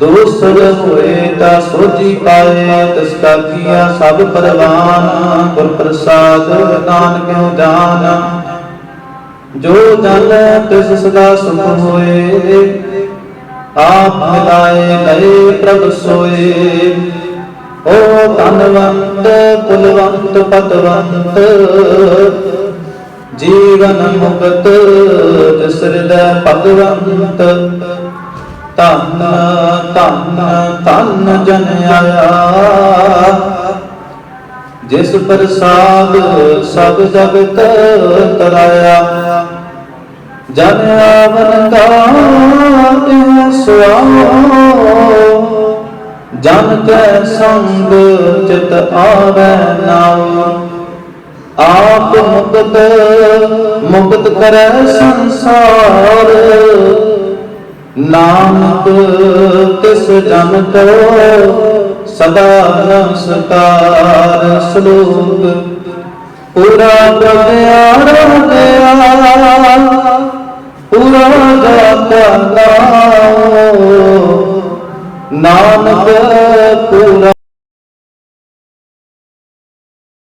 ਦੋਸਰ ਹੋਏ ਤਾਂ ਸੋਜੀ ਪਾਏ ਤਿਸ ਕਾ ਕੀਆ ਸਭ ਪਰਵਾਨ ਗੁਰ ਪ੍ਰਸਾਦ ਨਾਨਕ ਕਿਉ ਜਾਨ ਜੋ ਜਨ ਤਿਸ ਸਦਾ ਸੁਖ ਹੋਏ ਆਪ ਮਿਲਾਏ ਗਏ ਪ੍ਰਭ ਸੋਏ ਓ ਧਨਵੰਤ ਕੁਲਵੰਤ ਪਤਵੰਤ ਜੀਵਨ ਮੁਕਤ ਜਿਸ ਹਿਰਦੈ ਭਗਵੰਤ ਧੰਨ ਧੰਨ ਧੰਨ ਜਨ ਆਇਆ ਜਿਸ ਪ੍ਰਸਾਦ ਸਭ ਜਗਤ ਤਰਾਇਆ ਜਨ ਆਵਨ ਕਾ ਤਿਹ ਜਨ ਕੈ ਸੰਗ ਚਿਤ ਆਵੈ ਨਾਉ ਆਪ ਮੁਕਤ ਮੁਕਤ ਕਰੈ ਸੰਸਾਰ ਨਾਨਕ ਤਿਸ ਜਨ ਕੋ ਸਦਾ ਨਮਸਕਾਰ ਸ਼ਲੋਕ। ਪੂਰਾ ਪ੍ਰਗਿਆਰਾ ਗਿਆ ਪੂਰਾ ਜਾਤਾ ਨਾਉ ਨਾਨਕ ਪੂਰਾ